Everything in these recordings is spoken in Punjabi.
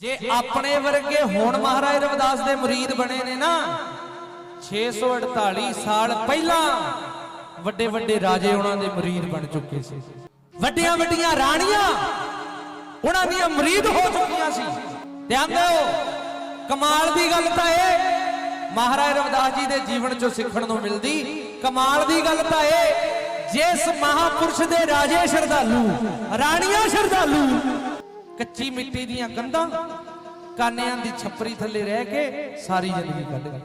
ਜੇ ਆਪਣੇ ਵਰਗੇ ਹੁਣ ਮਹਾਰਾਜ ਰਵਿਦਾਸ ਦੇ ਮੁਰੀਦ ਬਣੇ ਨੇ ਨਾ 648 ਸਾਲ ਪਹਿਲਾਂ ਵੱਡੇ ਵੱਡੇ ਰਾਜੇ ਉਹਨਾਂ ਦੇ ਮੁਰੀਦ ਬਣ ਚੁੱਕੇ ਸੀ। ਵੱਡੀਆਂ ਵੱਡੀਆਂ ਰਾਣੀਆਂ ਉਹਨਾਂ ਦੀਆਂ ਮੁਰੀਦ ਹੋ ਚੁੱਕੀਆਂ ਸੀ। ਧਿਆਨ ਦਿਓ, ਕਮਾਲ ਦੀ ਗੱਲ ਤਾਂ ਇਹ, ਮਹਾਰਾਜ ਰਵਿਦਾਸ ਜੀ ਦੇ ਜੀਵਨ ਚੋਂ ਸਿੱਖਣ ਨੂੰ ਮਿਲਦੀ। ਕਮਾਲ ਦੀ ਗੱਲ ਤਾਂ ਇਹ, ਜਿਸ ਮਹਾਪੁਰਸ਼ ਦੇ ਰਾਜੇ ਸ਼ਰਧਾਲੂ, ਰਾਣੀਆਂ ਸ਼ਰਧਾਲੂ ਕੱਚੀ ਮਿੱਟੀ ਦੀਆਂ ਕੰਧਾਂ ਕਾਨਿਆਂ ਦੀ ਛੱਪਰੀ ਥੱਲੇ ਰਹਿ ਕੇ ਸਾਰੀ ਜ਼ਿੰਦਗੀ ਕੱਢ ਗਏ।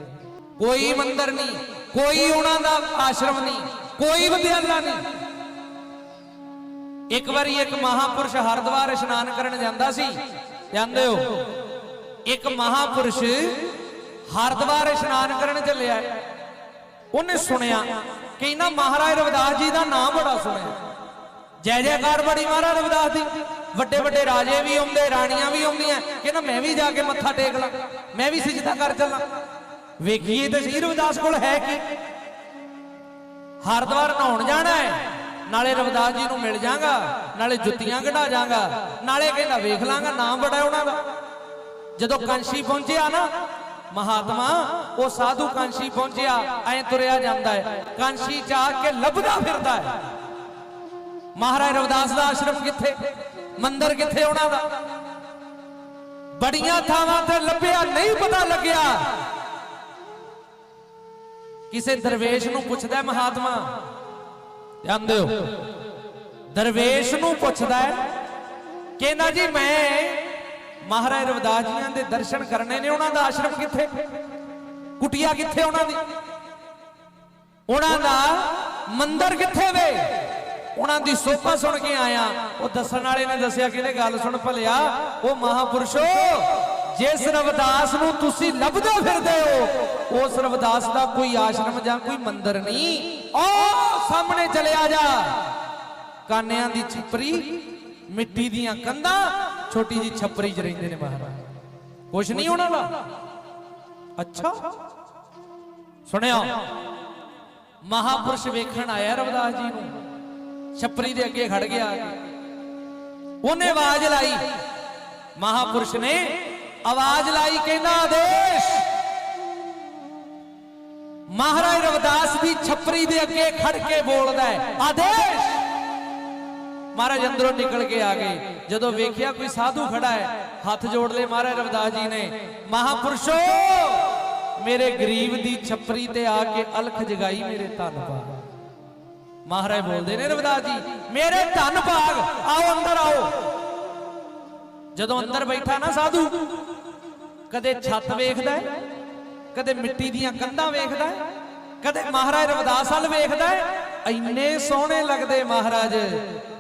ਕੋਈ ਮੰਦਰ ਨਹੀਂ, ਕੋਈ ਉਹਨਾਂ ਦਾ ਆਸ਼ਰਮ ਨਹੀਂ, ਕੋਈ ਵਿਦਿਆਲਾ ਨਹੀਂ। ਇੱਕ ਵਾਰੀ ਇੱਕ ਮਹਾਪੁਰਸ਼ ਹਰਿਦੁਆਰ ਇਸ਼ਨਾਨ ਕਰਨ ਜਾਂਦਾ ਸੀ, ਜਾਂਦੇ ਹੋ? ਇੱਕ ਮਹਾਪੁਰਸ਼ ਹਰਿਦੁਆਰ ਇਸ਼ਨਾਨ ਕਰਨ ਚੱਲਿਆ। ਉਹਨੇ ਸੁਣਿਆ ਕਿ ਇਹਨਾਂ ਮਹਾਰਾਜ ਰਵਿਦਾਸ ਜੀ ਦਾ ਨਾਮ ਬੜਾ ਸੁਣਿਆ। ਜੈ ਜੈਕਾਰ ਬੜੀ ਮਹਾਰਾਜ ਰਵਿਦਾਸ ਦੀ। ਵੱਡੇ ਵੱਡੇ ਰਾਜੇ ਵੀ ਆਉਂਦੇ, ਰਾਣੀਆਂ ਵੀ ਆਉਂਦੀਆਂ। ਕਹਿੰਦਾ, ਮੈਂ ਵੀ ਜਾ ਕੇ ਮੱਥਾ ਟੇਕ ਲਾਂ, ਮੈਂ ਵੀ ਸਿਜਦਾ ਕਰ ਚੱਲਾਂ। ਵੇਖੀਏ ਤੇ ਸ੍ਰੀ ਰਵਿਦਾਸ ਕੋਲ ਹੈ ਕੀ? ਹਰਿਦੁਆਰ ਨਹਾਉਣ ਜਾਣਾ ਹੈ। ਨਾਲੇ ਰਵਿਦਾਸ ਜੀ ਨੂੰ ਮਿਲ ਜਾਗਾ, ਨਾਲੇ ਜੁੱਤੀਆਂ ਕਢਾ ਜਾਗਾ, ਨਾਲੇ ਕਹਿੰਦਾ, ਵੇਖ ਲਾਂਗਾ, ਨਾਮ ਬੜਾ ਉਹਨਾਂ ਦਾ। ਜਦੋਂ ਕੰਸ਼ੀ ਪਹੁੰਚਿਆ ਨਾ, ਮਹਾਤਮਾ, ਉਹ ਸਾਧੂ ਕਾਂਸ਼ੀ ਪਹੁੰਚਿਆ, ਐ ਤੁਰਿਆ ਜਾਂਦਾ ਹੈ। ਕਾਂਸ਼ੀ ਚ ਕੇ ਲੱਭਦਾ ਫਿਰਦਾ ਹੈ। ਮਹਾਰਾਜ ਰਵਿਦਾਸ ਦਾ ਆਸ਼ਰਮ ਕਿੱਥੇ? ਮੰਦਰ ਕਿੱਥੇ ਉਹਨਾਂ ਦਾ ਬੜੀਆਂ ਥਾਵਾਂ ਤੇ ਲੱਭਿਆ, ਨਹੀਂ ਪਤਾ ਲੱਗਿਆ। ਕਿਸੇ ਦਰਵੇਸ਼ ਨੂੰ ਪੁੱਛਦਾ ਮਹਾਤਮਾ, ਜਾਂਦੇ ਹੋ। ਦਰਵੇਸ਼ ਨੂੰ ਪੁੱਛਦਾ ਕਹਿੰਦਾ ਜੀ, ਮੈਂ ਮਹਾਰਾਜ ਰਵਿਦਾਸ ਜੀਆਂ ਦੇ ਦਰਸ਼ਨ ਕਰਨੇ ਨੇ, ਉਹਨਾਂ ਦਾ ਆਸ਼ਰਮ ਕਿੱਥੇ? ਕੁਟਿਆ ਕਿੱਥੇ ਉਹਨਾਂ ਦੀ? ਉਹਨਾਂ ਦਾ ਮੰਦਰ ਕਿੱਥੇ ਵੇ? ਉਹਨਾਂ ਦੀ ਸੋਭਾ ਸੁਣ ਕੇ ਆਇਆ। ਉਹ ਦੱਸਣ ਵਾਲੇ ਨੇ ਦੱਸਿਆ ਕਹਿੰਦੇ ਗੱਲ ਸੁਣ ਭਲਿਆ? ਉਹ ਮਹਾਪੁਰਸ਼ੋ, ਜਿਸ ਰਵਦਾਸ ਨੂੰ ਤੁਸੀਂ ਲੱਭਦੇ ਫਿਰਦੇ ਹੋ, ਉਸ ਰਵਦਾਸ ਦਾ ਕੋਈ ਆਸ਼ਰਮ ਜਾਂ ਕੋਈ ਮੰਦਰ ਨਹੀਂ। ਉਹ ਸਾਹਮਣੇ ਚਲਿਆ ਜਾ। ਕਾਨਿਆਂ ਦੀ ਛਪਰੀ, ਮਿੱਟੀ ਦੀਆਂ ਕੰਧਾਂ, ਛੋਟੀ ਜੀ ਛਪਰੀ 'ਚ ਰਹਿੰਦੇ ਨੇ ਮਹਾਰਾਜ। ਕੁਛ ਨਹੀਂ ਉਹਨਾਂ ਦਾ। ਅੱਛਾ। ਸੁਣਿਆ ਮਹਾਪੁਰਸ਼ ਵੇਖਣ ਆਇਆ ਰਵਿਦਾਸ ਜੀ ਨੂੰ। ਛਪਰੀ ਦੇ ਅੱਗੇ ਖੜ ਗਿਆ ਉਹਨੇ ਆਵਾਜ਼ ਲਾਈ ਮਹਾਪੁਰਸ਼ ਨੇ ਆਵਾਜ਼ ਲਾਈ ਕਹਿੰਦਾ ਆਦੇਸ਼ ਮਹਾਰਾਜ ਰਵਿਦਾਸ ਦੀ ਛਪਰੀ ਦੇ ਅੱਗੇ ਖੜ ਕੇ ਬੋਲਦਾ ਹੈ ਆਦੇਸ਼ ਮਹਾਰਾਜ ਅੰਦਰੋਂ ਨਿਕਲ ਕੇ ਆ ਗਏ ਜਦੋਂ ਵੇਖਿਆ ਕੋਈ ਸਾਧੂ ਖੜਾ ਹੈ ਹੱਥ ਜੋੜ ਲਏ ਮਹਾਰਾਜ ਰਵਿਦਾਸ ਜੀ ਨੇ ਮਹਾਪੁਰਸ਼ੋ ਮੇਰੇ ਗਰੀਬ ਦੀ ਛਪਰੀ ਤੇ ਆ ਕੇ ਅਲਖ ਜਗਾਈ ਮੇਰੇ ਧੰਨ ਭਾਗ ਮਹਾਰਾਜ ਬੋਲਦੇ ਨੇ ਰਵਿਦਾਸ ਜੀ, ਮੇਰੇ ਧੰਨ ਭਾਗ, ਆਓ ਅੰਦਰ ਆਓ। ਜਦੋਂ ਅੰਦਰ ਬੈਠਾ ਨਾ ਸਾਧੂ, ਕਦੇ ਛੱਤ ਵੇਖਦਾ ਕਦੇ ਮਿੱਟੀ ਦੀਆਂ ਕੰਧਾਂ ਵੇਖਦਾ ਕਦੇ ਮਹਾਰਾਜ ਰਵਿਦਾਸ ਵੱਲ ਵੇਖਦਾ ਹੈ, ਇੰਨੇ ਸੋਹਣੇ ਲੱਗਦੇ ਮਹਾਰਾਜ,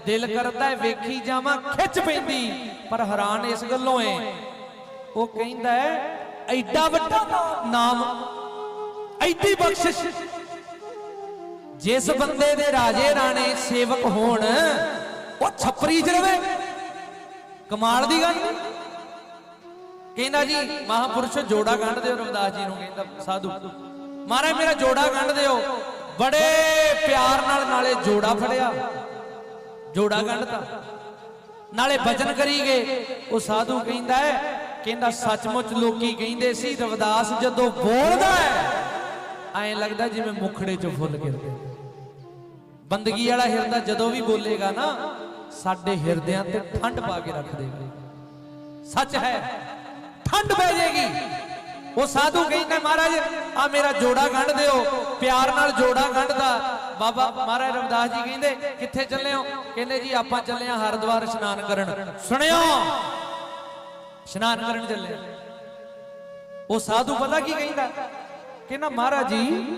ਦਿਲ ਕਰਦਾ ਹੈ ਵੇਖੀ ਜਾਵਾਂ, ਖਿੱਚ ਪੈਂਦੀ, ਪਰ ਹੈਰਾਨ ਇਸ ਗੱਲੋਂ ਏ। ਉਹ ਕਹਿੰਦਾ ਹੈ, ਐਡਾ ਵੱਡਾ ਨਾਮ, ਐਡੀ ਬਖਸ਼ਿਸ਼ ਜਿਸ ਬੰਦੇ ਦੇ ਰਾਜੇ ਰਾਣੇ ਸੇਵਕ ਹੋਣ, ਉਹ ਛੱਪਰੀ ਚ ਰਵੇ। ਕਮਾਲ ਦੀ ਗੱਲ ਕਹਿੰਦਾ ਜੀ, ਮਹਾਪੁਰਸ਼ ਜੋੜਾ ਗੰਢ ਦਿਓ, ਰਵਿਦਾਸ ਜੀ ਨੂੰ ਕਹਿੰਦਾ, ਸਾਧੂ। ਮਹਾਰਾਜ, ਮੇਰਾ ਜੋੜਾ ਗੰਢ ਦਿਓ। ਬੜੇ ਪਿਆਰ ਨਾਲ ਨਾਲੇ ਜੋੜਾ ਫੜਿਆ। ਜੋੜਾ ਗੰਢਤਾ ਨਾਲੇ ਭਜਨ ਕਰੀ ਗਏ। ਉਹ ਸਾਧੂ ਕਹਿੰਦਾ ਹੈ, ਕਹਿੰਦਾ ਸੱਚਮੁੱਚ ਲੋਕੀ ਕਹਿੰਦੇ ਸੀ, ਰਵਿਦਾਸ ਜਦੋਂ ਬੋਲਦਾ ਹੈ, ਐਂ ਲੱਗਦਾ ਜਿਵੇਂ ਮੁਖੜੇ ਚ ਫੁੱਲ ਗਿਰਦੇ। ਬੰਦਗੀ ਵਾਲਾ ਹਿਰਦਾ ਜਦੋਂ ਵੀ ਬੋਲੇਗਾ ਨਾ, ਸਾਡੇ ਹਿਰਦਿਆਂ ਤੇ ਠੰਡ ਪਾ ਕੇ ਰੱਖ ਦੇਗਾ ਸੱਚ ਹੈ, ਠੰਡ ਪੈ ਜਾਏਗੀ। ਉਹ ਸਾਧੂ ਕਹਿੰਦਾ, ਮਹਾਰਾਜ ਆ ਮੇਰਾ ਜੋੜਾ ਗੰਢ ਦਿਓ। ਪਿਆਰ ਨਾਲ ਜੋੜਾ ਗੰਢਦਾ। ਬਾਬਾ ਮਹਾਰਾਜ ਰਵਿਦਾਸ ਜੀ ਕਹਿੰਦੇ, ਕਿੱਥੇ ਚੱਲੇ ਹੋ? ਕਹਿੰਦੇ ਜੀ, ਆਪਾਂ ਚੱਲੇ ਆ ਹਰਿਦੁਆਰ ਇਸ਼ਨਾਨ ਕਰਨ। ਸੁਣਿਓ, ਇਸ਼ਨਾਨ ਕਰਨ ਚੱਲੇ ਉਹ ਸਾਧੂ ਪਤਾ ਕੀ ਕਹਿੰਦਾ? ਕਹਿੰਦਾ, ਮਹਾਰਾਜ ਜੀ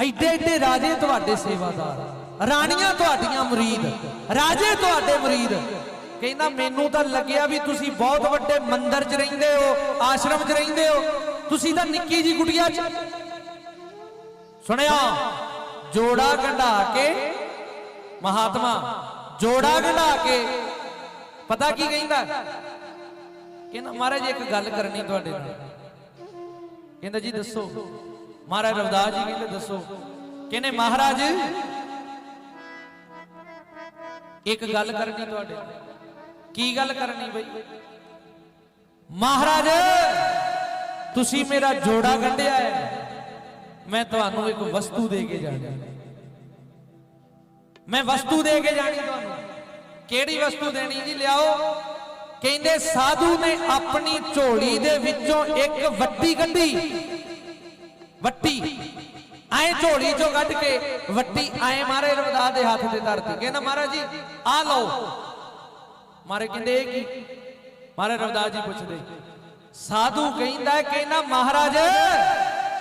ਐਡੇ ਐਡੇ ਰਾਜੇ ਤੁਹਾਡੇ ਸੇਵਾਦਾਰ ਰਾਣੀਆਂ ਤੁਹਾਡੀਆਂ ਮੁਰੀਦ, ਰਾਜੇ ਤੁਹਾਡੇ ਮੁਰੀਦ। ਕਹਿੰਦਾ, ਮੈਨੂੰ ਤਾਂ ਲੱਗਿਆ ਵੀ ਤੁਸੀਂ ਬਹੁਤ ਵੱਡੇ ਮੰਦਿਰ 'ਚ ਰਹਿੰਦੇ ਹੋ, ਆਸ਼ਰਮ 'ਚ ਰਹਿੰਦੇ ਹੋ। ਤੁਸੀਂ ਤਾਂ ਨਿੱਕੀ ਜੀ ਕੁਟੀਆ 'ਚ ਸੁਣਿਆ? ਜੋੜਾ ਗੰਢਾ ਕੇ, ਮਹਾਤਮਾ, ਜੋੜਾ ਗੰਢਾ ਕੇ। ਪਤਾ ਕੀ ਕਹਿੰਦਾ? ਕਹਿੰਦਾ, ਮਹਾਰਾਜ, ਇੱਕ ਗੱਲ ਕਰਨੀ ਤੁਹਾਡੇ ਨਾਲ। ਕਹਿੰਦਾ, ਜੀ ਦੱਸੋ। ਮਹਾਰਾਜ ਰਵਿਦਾਸ ਜੀ ਕਹਿੰਦੇ, ਦੱਸੋ। ਕਹਿੰਦੇ, ਮਹਾਰਾਜ ਇੱਕ ਗੱਲ ਕਰਨੀ ਤੁਹਾਡੇ। ਕੀ ਗੱਲ ਕਰਨੀ ਬਈ? ਮਹਾਰਾਜ, ਤੁਸੀਂ ਮੇਰਾ ਜੋੜਾ ਕੱਢਿਆ ਹੈ। ਮੈਂ ਤੁਹਾਨੂੰ ਇੱਕ ਵਸਤੂ ਦੇ ਕੇ ਜਾਣੀ ਮੈਂ ਵਸਤੂ ਦੇ ਕੇ ਜਾਣੀ ਤੁਹਾਨੂੰ। ਕਿਹੜੀ ਵਸਤੂ ਦੇਣੀ ਜੀ? ਲਿਆਓ। ਕਹਿੰਦੇ, ਸਾਧੂ ਨੇ ਆਪਣੀ ਝੋਲੀ ਦੇ ਵਿੱਚੋਂ ਇੱਕ ਵੱਟੀ ਕੱਢੀ। ਵੱਟੀ। ਐ ਝੋਲੀ ਚੋਂ ਕੱਢ ਕੇ ਵੱਟੀ ਐ ਮਾਰੇ ਰਵਦਾਸ ਦੇ ਹੱਥ ਤੇ ਧਰਤੀ। ਕਹਿੰਦਾ ਮਹਾਰਾਜ ਜੀ ਆ ਲਓ। ਮਾਰੇ ਕਹਿੰਦੇ ਇਹ ਕੀ? ਮਾਰੇ ਰਵਦਾਸ ਜੀ ਪੁੱਛਦੇ ਸਾਧੂ ਕਹਿੰਦਾ ਕਹਿੰਦਾ ਮਹਾਰਾਜ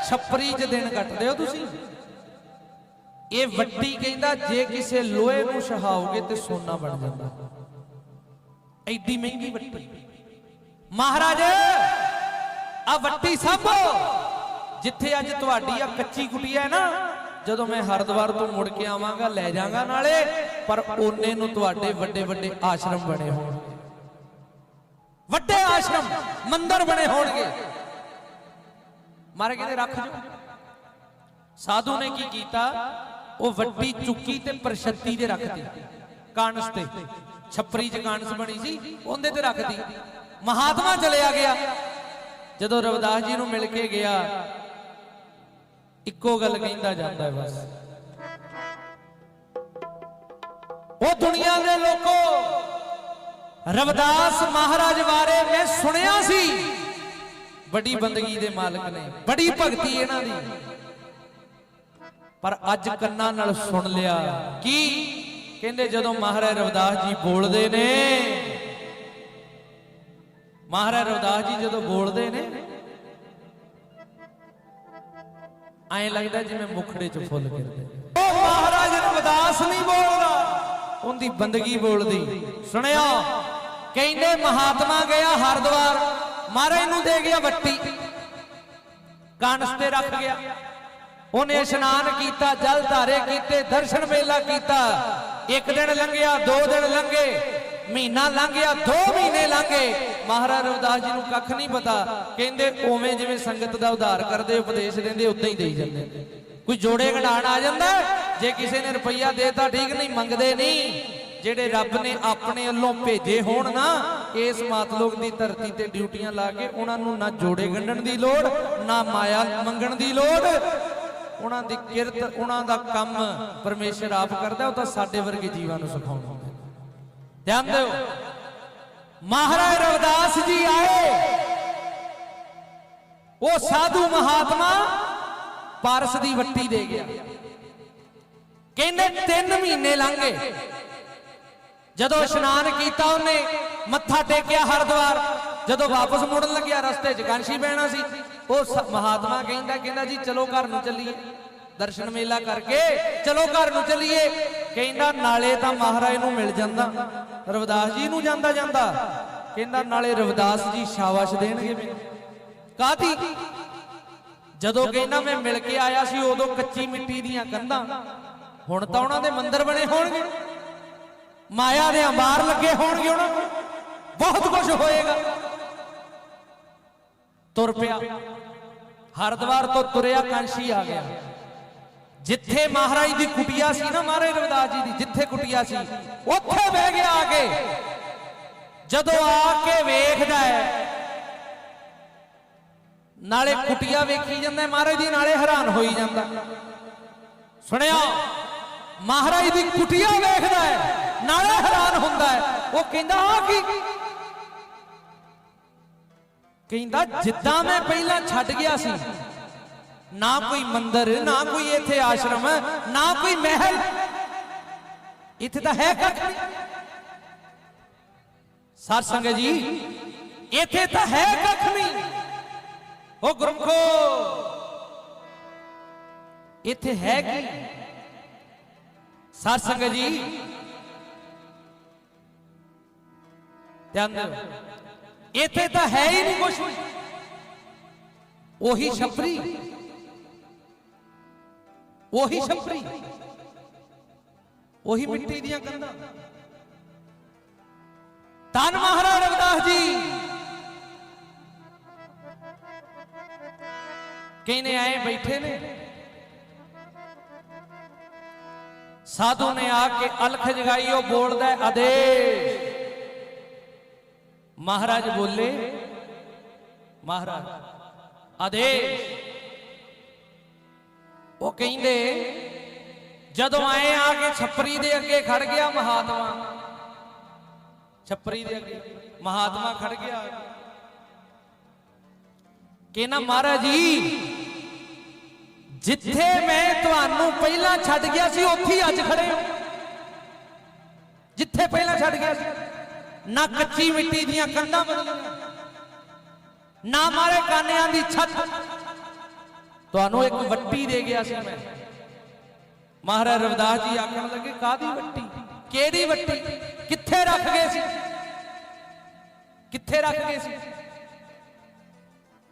ਛੱਪਰੀ ਚ ਦਿਨ ਕੱਟਦੇ ਹੋ ਤੁਸੀਂ? ਇਹ ਵੱਟੀ ਕਹਿੰਦਾ ਜੇ ਕਿਸੇ ਲੋਹੇ ਨੂੰ ਸ਼ਹਾਓਗੇ ਤੇ ਸੋਨਾ ਬਣ ਜਾਂਦਾ। ਐਡੀ ਮਹਿੰਗੀ ਵੱਟੀ। ਮਹਾਰਾਜ ਆ ਵੱਟੀ ਸੰਭੋ। ਜਿੱਥੇ ਅੱਜ ਤੁਹਾਡੀ ਆ ਕੱਚੀ ਕੁਟੀਆ ਹੈ ਨਾ, ਜਦੋਂ ਮੈਂ ਹਰਿਦੁਆਰ ਤੋਂ ਮੁੜ ਕੇ ਆਵਾਂਗਾ, ਲੈ ਜਾਵਾਂਗਾ ਨਾਲੇ, ਪਰ ਓਨੇ ਨੂੰ ਤੁਹਾਡੇ ਵੱਡੇ ਵੱਡੇ ਆਸ਼ਰਮ ਬਣੇ ਹੋਣਗੇ। ਵੱਡੇ ਆਸ਼ਰਮ, ਮੰਦਰ ਬਣੇ ਹੋਣਗੇ। ਮਾਰੇ ਕਹਿੰਦੇ ਰੱਖ ਜੋ। ਸਾਧੂ ਨੇ ਕੀ ਕੀਤਾ? ਉਹ ਵੱਡੀ ਚੁੱਕੀ ਤੇ ਪ੍ਰਸ਼ਤੀ ਤੇ ਰੱਖਦੀ ਕਾਂਸ ਤੇ। ਛੱਪਰੀ ਚ ਕਾਂਸ ਬਣੀ ਸੀ, ਉਹਦੇ ਤੇ ਰੱਖਦੀ ਮਹਾਤਮਾ ਚਲਿਆ ਗਿਆ। ਜਦੋਂ ਰਵਿਦਾਸ ਜੀ ਨੂੰ ਮਿਲ ਕੇ ਗਿਆ ਇੱਕੋ ਗੱਲ ਕਹਿੰਦਾ ਜਾਂਦਾ ਹੈ ਬਸ। ਉਹ ਦੁਨੀਆ ਦੇ ਲੋਕੋ ਰਵਿਦਾਸ ਮਹਾਰਾਜ ਬਾਰੇ ਮੈਂ ਸੁਣਿਆ ਸੀ। ਵੱਡੀ ਬੰਦਗੀ ਦੇ ਮਾਲਕ ਨੇ ਬੜੀ ਭਗਤੀ ਇਹਨਾਂ ਦੀ। ਪਰ ਅੱਜ ਕੰਨਾਂ ਨਾਲ ਸੁਣ ਲਿਆ। ਕੀ? ਕਹਿੰਦੇ ਜਦੋਂ ਮਹਾਰਾਜ ਰਵਿਦਾਸ ਜੀ ਬੋਲਦੇ ਨੇ। ਮਹਾਰਾਜ ਰਵਿਦਾਸ ਜੀ ਜਦੋਂ ਬੋਲਦੇ ਨੇ। ਐਂ ਲੱਗਦਾ ਜਿਵੇਂ ਮੁਖੜੇ 'ਚ ਫੁੱਲ ਗਿਰਦੇ। ਉਹ ਮਹਾਰਾਜ ਰਵਿਦਾਸ ਨਹੀਂ ਬੋਲਦਾ। ਉਹਦੀ ਬੰਦਗੀ ਬੋਲਦੀ। ਸੁਣਿਆ ਕਹਿੰਦੇ ਮਹਾਤਮਾ ਗਿਆ ਹਰਦੁਆਰ ਮਹਾਰਾਜ ਨੂੰ ਦੇ ਗਿਆ ਵੱਟੀ। ਕਾਂਸ ਤੇ ਰੱਖ ਗਿਆ। ਉਹਨੇ ਇਸ਼ਨਾਨ ਕੀਤਾ ਜਲ ਧਾਰੇ ਕੀਤੇ ਦਰਸ਼ਨ ਮੇਲਾ ਕੀਤਾ। ਇੱਕ ਦਿਨ ਲੰਘਿਆ ਦੋ ਦਿਨ ਲੰਘੇ। ਮਹੀਨਾ ਲੰਘ ਗਿਆ ਦੋ ਮਹੀਨੇ ਲੰਘੇ। ਮਹਾਰਾਜ ਰਵਿਦਾਸ ਜੀ ਨੂੰ ਕੱਖ ਨਹੀਂ ਪਤਾ। ਕਹਿੰਦੇ ਉਵੇਂ ਜਿਵੇਂ ਸੰਗਤ ਦਾ ਉਧਾਰ ਕਰਦੇ, ਉਪਦੇਸ਼ ਦਿੰਦੇ, ਉਦਾਂ ਹੀ ਦੇਈ ਜਾਂਦੇ। ਕੋਈ ਜੋੜੇ ਘੜਾਣ ਆ ਜਾਂਦਾ, ਜੇ ਕਿਸੇ ਨੇ ਰੁਪਈਆ ਦੇਤਾ ਠੀਕ ਨਹੀਂ, ਮੰਗਦੇ ਨਹੀਂ। ਜਿਹੜੇ ਰੱਬ ਨੇ ਆਪਣੇ ਵੱਲੋਂ ਭੇਜੇ ਹੋਣ ਨਾ, ਇਸ ਮਾਤਲੋਕ ਦੀ ਧਰਤੀ ਤੇ ਡਿਊਟੀਆਂ ਲਾ ਕੇ ਉਹਨਾਂ ਨੂੰ ਨਾ ਜੋੜੇ ਗੰਢਣ ਦੀ ਲੋੜ, ਨਾ ਮਾਇਆ ਮੰਗਣ ਦੀ ਲੋੜ। ਉਹਨਾਂ ਦੀ ਕਿਰਤ, ਉਹਨਾਂ ਦਾ ਕੰਮ ਪਰਮੇਸ਼ਰ ਆਪ ਕਰਦਾ, ਉਹ ਤਾਂ ਸਾਡੇ ਵਰਗੇ ਜੀਵਾਂ ਨੂੰ ਸਿਖਾਉਂਦਾ। ਧਿਆਨ ਦਿਓ। ਮਹਾਰਾਜ ਰਵਿਦਾਸ ਜੀ ਆਏ। ਉਹ ਸਾਧੂ ਮਹਾਤਮਾ ਪਾਰਸ ਦੀ ਵੱਟੀ ਦੇ ਗਿਆ। ਕਹਿੰਦੇ 3 ਮਹੀਨੇ ਲੰਘੇ ਜਦੋਂ ਇਸ਼ਨਾਨ ਕੀਤਾ ਉਹਨੇ, ਮੱਥਾ ਟੇਕਿਆ ਹਰਦੁਆਰ। ਜਦੋਂ ਵਾਪਸ ਮੁੜਨ ਲੱਗਿਆ, ਰਸਤੇ 'ਚ ਕਾਂਸ਼ੀ ਬਹਿਣਾ ਸੀ। ਉਹ ਮਹਾਤਮਾ ਕਹਿੰਦਾ ਕਹਿੰਦਾ ਜੀ, ਚਲੋ ਘਰ ਨੂੰ ਚੱਲੀਏ। ਦਰਸ਼ਨ ਮੇਲਾ ਕਰਕੇ ਚਲੋ ਘਰ ਨੂੰ ਚੱਲੀਏ। ਕਹਿੰਦਾ, ਨਾਲੇ ਤਾਂ ਮਹਾਰਾਜ ਨੂੰ ਮਿਲ ਜਾਂਦਾ। ਰਵਿਦਾਸ ਜੀ ਨੂੰ ਜਾਂਦਾ ਜਾਂਦਾ। ਕਹਿੰਦਾ ਨਾਲੇ ਰਵਿਦਾਸ ਜੀ ਸ਼ਾਬਾਸ਼ ਦੇਣਗੇ ਮੈਨੂੰ। ਕਾਦੀ ਜਦੋਂ ਕਹਿੰਦਾ ਮੈਂ ਮਿਲ ਕੇ ਆਇਆ ਸੀ, ਉਦੋਂ ਕੱਚੀ ਮਿੱਟੀ ਦੀਆਂ ਕੰਧਾਂ। ਹੁਣ ਤਾਂ ਉਹਨਾਂ ਦੇ ਮੰਦਰ ਬਣੇ ਹੋਣਗੇ। ਮਾਇਆ ਦੇ ਅੰਬਾਰ ਲੱਗੇ ਹੋਣਗੇ ਉਹਨਾਂ ਨੂੰ ਬਹੁਤ ਕੁਝ ਹੋਏਗਾ। ਤੁਰ ਪਿਆ। ਹਰਦੁਆਰ ਤੋਂ ਤੁਰਿਆ ਕਾਂਸ਼ੀ ਆ ਗਿਆ। ਜਿੱਥੇ ਮਹਾਰਾਜ ਦੀ ਕੁਟਿਆ ਸੀ ਨਾ ਮਹਾਰਾਜ ਰਵਿਦਾਸ ਜੀ ਦੀ, ਜਿੱਥੇ ਕੁਟਿਆ ਸੀ, ਉੱਥੇ ਬਹਿ ਗਿਆ ਆ ਕੇ। ਜਦੋਂ ਆ ਕੇ ਵੇਖਦਾ ਹੈ, ਨਾਲੇ ਕੁਟਿਆ ਵੇਖੀ ਜਾਂਦਾ ਮਹਾਰਾਜ ਦੀ ਨਾਲੇ ਹੈਰਾਨ ਹੋਈ ਜਾਂਦਾ। ਸੁਣਿਆ, ਮਹਾਰਾਜ ਦੀ ਕੁਟਿਆ ਵੇਖਦਾ ਹੈ, ਨਾਲੇ ਹੈਰਾਨ ਹੁੰਦਾ ਹੈ। ਉਹ ਕਹਿੰਦਾ ਆ ਕੀ? ਕਹਿੰਦਾ, ਜਿੱਦਾਂ ਮੈਂ ਪਹਿਲਾਂ ਛੱਡ ਗਿਆ ਸੀ ਨਾ ਕੋਈ ਮੰਦਰ, ਨਾ ਕੋਈ ਇੱਥੇ ਆਸ਼ਰਮ, ਨਾ ਕੋਈ ਮਹਿਲ। ਇੱਥੇ ਤਾਂ ਹੈ ਕੱਖ ਨਹੀਂ। ਸੰਗਤ ਜੀ, ਇੱਥੇ ਤਾਂ ਹੈ ਕੱਖ ਨਹੀਂ। ਉਹ ਗੁਰਮਖੋ, ਇੱਥੇ ਹੈ ਕੀ? ਸਾਧ ਸੰਗਤ ਜੀ, ਧਿਆਨ ਦਿਓ। ਇੱਥੇ ਤਾਂ ਹੈ ਹੀ ਨਹੀਂ ਕੁਝ ਉਹੀ ਛਪਰੀ। ਉਹੀ ਛਪਰੀ ਉਹੀ ਮਿੱਟੀ ਦੀਆਂ ਕੰਧਾਂ ਧੰਨ ਮਹਾਰਾਜ ਰਵਿਦਾਸ ਜੀ ਕਹਿੰਦੇ ਆਏ ਬੈਠੇ ਨੇ ਸਾਧੂ ਨੇ ਆ ਕੇ ਅਲਖ ਜਗਾਈ ਉਹ ਬੋਲਦਾ ਹੈ, ਆਦੇਸ਼ ਮਹਾਰਾਜ ਬੋਲੇ ਮਹਾਰਾਜ ਆਦੇਸ਼ ਉਹ ਕਹਿੰਦੇ, ਜਦੋਂ ਆਏ ਆ ਕੇ ਛੱਪਰੀ ਦੇ ਅੱਗੇ ਖੜ ਗਿਆ ਮਹਾਤਮਾ, ਛੱਪਰੀ ਦੇ ਅੱਗੇ ਮਹਾਤਮਾ ਖੜ ਗਿਆ। ਕਹਿੰਦਾ ਮਹਾਰਾਜ ਜੀ, ਜਿੱਥੇ ਮੈਂ ਤੁਹਾਨੂੰ ਪਹਿਲਾਂ ਛੱਡ ਗਿਆ ਸੀ, ਉੱਥੇ ਅੱਜ ਖੜੇ ਹੋ। ਜਿੱਥੇ ਪਹਿਲਾਂ ਛੱਡ ਗਿਆ ਸੀ, ਨਾ ਕੱਚੀ ਮਿੱਟੀ ਦੀਆਂ ਕੰਧਾਂ ਬਦਲੀਆਂ, ਨਾ ਮਾਰੇ ਕਾਨਿਆਂ ਦੀ ਛੱਤ। ਤੁਹਾਨੂੰ ਇੱਕ ਵੱਟੀ ਦੇ ਗਿਆ ਸੀ ਮੈਂ। ਮਹਾਰਾਜ ਰਵਿਦਾਸ ਜੀ ਆਖਣ ਲੱਗੇ ਕਾਦੀ ਵੱਟੀ? ਕਿਹੜੀ ਵੱਟੀ? ਕਿੱਥੇ ਰੱਖ ਗਏ ਸੀ? ਕਿੱਥੇ ਰੱਖ ਗਏ ਸੀ?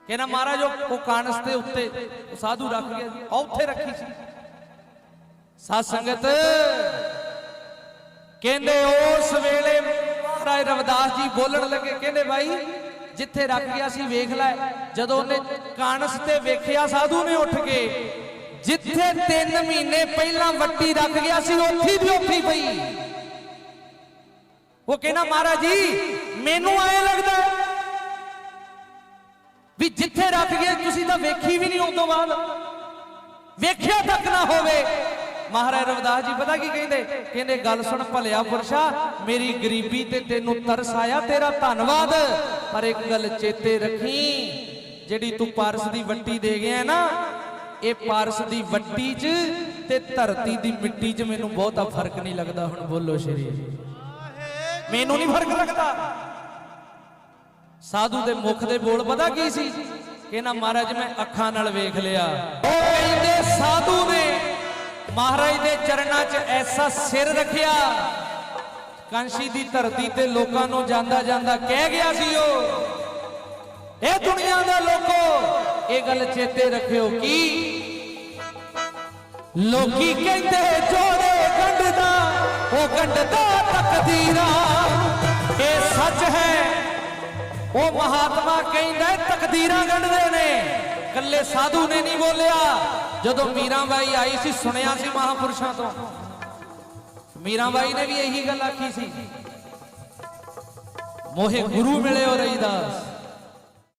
ਕਹਿੰਦਾ, ਮਹਾਰਾਜ, ਉਹ ਉਹ ਦੇ ਉੱਤੇ ਉਹ ਸਾਧੂ ਰੱਖ ਗਿਆ ਸੀ, ਉਹ ਉੱਥੇ ਰੱਖੀ ਸੀ। ਸਾਧ ਸੰਗਤ ਕਹਿੰਦੇ, ਉਸ ਵੇਲੇ ਮਹਾਰਾਜ ਰਵਿਦਾਸ ਜੀ ਬੋਲਣ ਲੱਗੇ, ਕਹਿੰਦੇ, ਭਾਈ ਜਿੱਥੇ ਰੱਖ ਗਿਆ ਸੀ ਵੇਖ ਲੈ, ਜਦੋਂ ਉਹਨੇ ਕਾਣਸ ਤੇ ਵੇਖਿਆ, ਸਾਧੂ ਨੇ ਉੱਠ ਕੇ, ਜਿੱਥੇ 3 ਮਹੀਨੇ ਪਹਿਲਾਂ ਵੱਟੀ ਰੱਖ ਗਿਆ ਸੀ ਉੱਥੇ ਦੀ ਉੱਥੇ ਪਈ। ਉਹ ਕਹਿੰਦਾ, ਮਹਾਰਾਜ ਜੀ, ਮੈਨੂੰ ਐ ਲੱਗਦਾ ਵੀ ਜਿੱਥੇ ਰੱਖ ਗਏ ਤੁਸੀਂ ਤਾਂ ਵੇਖੀ ਵੀ ਨਹੀਂ ਉਸ ਤੋਂ ਬਾਅਦ। ਵੇਖਿਆ ਤੱਕ ਨਾ ਹੋਵੇ। ਮਹਾਰਾਜ ਰਵਿਦਾਸ ਜੀ, ਪਤਾ ਕੀ ਕਹਿੰਦੇ? ਕਹਿੰਦੇ, ਗੱਲ ਸੁਣ ਭਲਿਆ ਪੁਰਸ਼ਾ, ਮੇਰੀ ਗਰੀਬੀ ਤੇ ਤੈਨੂੰ ਤਰਸ ਆਇਆ, ਤੇਰਾ ਧੰਨਵਾਦ। ਪਰ ਇੱਕ ਗੱਲ ਚੇਤੇ ਰੱਖੀ, ਜਿਹੜੀ ਤੂੰ ਪਾਰਸ ਦੀ ਵੱਟੀ ਦੇ ਗਿਆ ਨਾ, ਇਹ ਪਾਰਸ ਦੀ ਵੱਟੀ 'ਚ ਤੇ ਧਰਤੀ ਦੀ ਮਿੱਟੀ 'ਚ ਮੈਨੂੰ ਬਹੁਤਾ ਫ਼ਰਕ ਨਹੀਂ ਲੱਗਦਾ। ਹੁਣ ਬੋਲੋ ਸ਼੍ਰੀ। ਮੈਨੂੰ ਨਹੀਂ ਫ਼ਰਕ ਲੱਗਦਾ। ਸਾਧੂ ਦੇ ਮੁਖ ਦੇ ਬੋਲ ਪਤਾ ਕੀ ਸੀ? ਕਹਿੰਦਾ ਮਹਾਰਾਜ ਮੈਂ ਅੱਖਾਂ ਨਾਲ ਵੇਖ ਲਿਆ। ਉਹ ਕਹਿੰਦੇ ਸਾਧੂ ਨੇ ਮਹਾਰਾਜ ਦੇ ਚਰਨਾਂ 'ਚ ਐਸਾ ਸਿਰ ਰੱਖਿਆ ਕਾਂਸ਼ੀ ਦੀ ਧਰਤੀ ਤੇ ਲੋਕਾਂ ਨੂੰ ਜਾਂਦਾ ਜਾਂਦਾ ਕਹਿ ਗਿਆ ਸੀ ਉਹ। ਇਹ ਦੁਨੀਆ ਦੇ ਲੋਕੋ, ਇਹ ਗੱਲ ਚੇਤੇ ਰੱਖਿਓ ਕੀ ਲੋਕੀ ਕਹਿੰਦੇ ਜੋੜੇ ਗੰਢਦਾ ਉਹ ਗੰਢਦਾ ਤਕਦੀਰਾਂ ਇਹ ਸੱਚ ਹੈ, ਉਹ ਮਹਾਤਮਾ ਕਹਿੰਦਾ ਤਕਦੀਰਾਂ ਗੰਢਦੇ ਨੇ। ਕੱਲੇ ਸਾਧੂ ਨੇ ਨਹੀਂ ਬੋਲਿਆ। ਜਦੋਂ ਮੀਰਾਬਾਈ ਆਈ ਸੀ, ਸੁਣਿਆ ਸੀ ਮਹਾਪੁਰਸ਼ਾਂ ਤੋਂ। ਮੀਰਾ ਬਾਈ ਨੇ ਵੀ ਇਹੀ ਗੱਲ ਆਖੀ ਸੀ। ਮੋਹੇ ਗੁਰੂ ਮਿਲੇ ਮਿਲਿਓ ਰਈਦਾਸ